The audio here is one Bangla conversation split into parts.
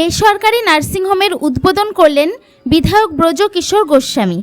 বেসরকারি নার্সিংহোমের উদ্বোধন করলেন বিধায়ক ব্রজ কিশোর গোস্বামী।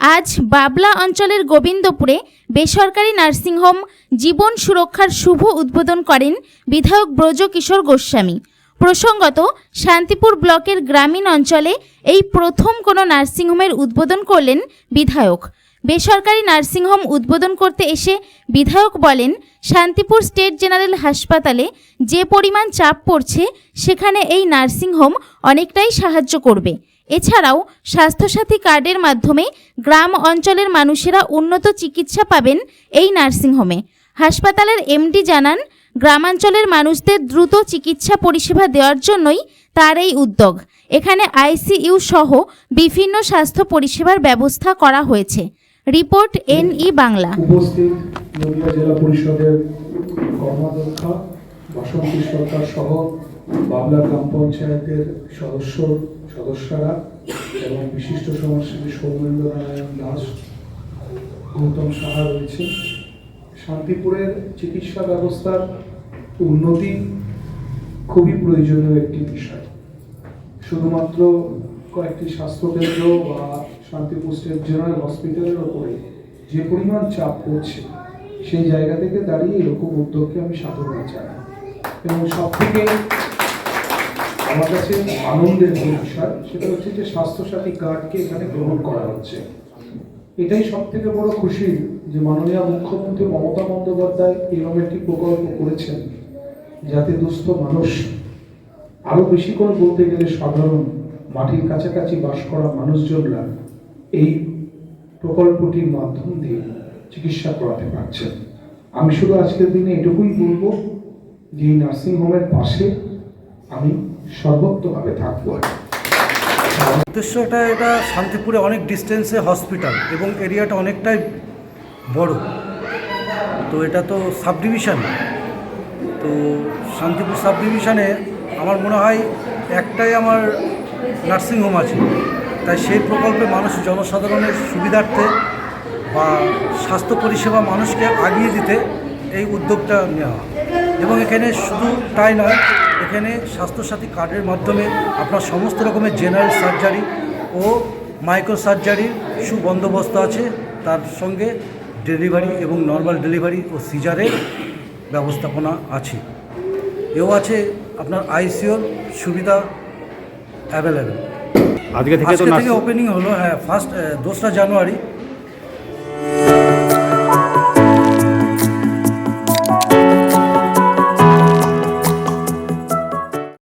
আজ বাবলা অঞ্চলের গোবিন্দপুরে বেসরকারি নার্সিংহোম জীবন সুরক্ষার শুভ উদ্বোধন করেন বিধায়ক ব্রজ কিশোর গোস্বামী। প্রসঙ্গত, শান্তিপুর ব্লকের গ্রামীণ অঞ্চলে এই প্রথম কোনো নার্সিংহোমের উদ্বোধন করলেন বিধায়ক। বেসরকারি নার্সিংহোম উদ্বোধন করতে এসে বিধায়ক বলেন, শান্তিপুর স্টেট জেনারেল হাসপাতালে যে পরিমাণ চাপ পড়ছে, সেখানে এই নার্সিংহোম অনেকটাই সাহায্য করবে। এছাড়াও স্বাস্থ্যসাথী কার্ডের মাধ্যমে গ্রাম অঞ্চলের মানুষেরা উন্নত চিকিৎসা পাবেন এই নার্সিংহোমে। হাসপাতালের এমডি জানান, গ্রামাঞ্চলের মানুষদের দ্রুত চিকিৎসা পরিষেবা দেওয়ার জন্যই তার এই উদ্যোগ। এখানে আইসিইউ সহ বিভিন্ন স্বাস্থ্য পরিষেবার ব্যবস্থা করা হয়েছে। Report N E Bangla. উপস্থিত নদিয়া জেলা পরিষদের কর্মাধ্যক্ষা, বাসন্তী সরকার সহ বাবলা গ্রাম পঞ্চায়েতের সদস্য, সদস্যরা এবং বিশিষ্ট সমাজসেবী সৌমেন্দ্র নারায়ণ দাস, গৌতম সাহা রয়েছে। শান্তিপুরের চিকিৎসা ব্যবস্থার উন্নতি খুবই প্রয়োজনীয় একটি বিষয়। শুধুমাত্র কয়েকটি স্বাস্থ্যকেন্দ্র বা শান্তিপুর স্টেট জেনারেল হসপিটালের ওপরে যে পরিমাণ চাপ পড়ছে, সেই জায়গা থেকে দাঁড়িয়ে এরকম উদ্যোগকে আমি সাধুবাদ জানাই এবং সব থেকে আমার কাছে আনন্দের যে বিষয়, সেটা হচ্ছে যে স্বাস্থ্যসাথী কার্ডকে এখানে গ্রহণ করা হচ্ছে। এটাই সব থেকে বড় খুশি যে মাননীয় মুখ্যমন্ত্রী মমতা বন্দ্যোপাধ্যায় এরকম একটি প্রকল্প করেছেন, যাতে দুস্থ মানুষ আরও বেশি করে বলতে গেলে সাধারণ মাটির কাছাকাছি বাস করা মানুষজনরা এই প্রকল্পটির মাধ্যম দিয়ে চিকিৎসা করাতে পারছেন। আমি শুধু আজকের দিনে এটুকুই বলব যে নার্সিংহোমের পাশে আমি সর্বত্রভাবে থাকব। উদ্দেশ্যটা এটা শান্তিপুরে অনেক ডিস্টেন্সে হসপিটাল এবং এরিয়াটা অনেকটাই বড়। তো এটা তো সাব ডিভিশন তো শান্তিপুর সাব ডিভিশনে আমার মনে হয় একটাই আমার নার্সিংহোম আছে। তাই সেই প্রকল্পে মানুষ জনসাধারণের সুবিধার্থে বা স্বাস্থ্য পরিষেবা মানুষকে আগিয়ে দিতে এই উদ্যোগটা নেওয়া এবং এখানে শুধু তাই নয়, এখানে স্বাস্থ্যসাথী কার্ডের মাধ্যমে আপনার সমস্ত রকমের জেনারেল সার্জারি ও মাইক্রো সার্জারির সুবন্দোবস্ত আছে। তার সঙ্গে ডেলিভারি এবং নর্মাল ডেলিভারি ও সিজারের ব্যবস্থাপনা আছে। এও আছে আপনার আইসিওর সুবিধা অ্যাভেলেবেল। আজকে থেকে তো থেকে ওপেনিং হলো হ্যাঁ ফার্স্ট দোসরা জানুয়ারি।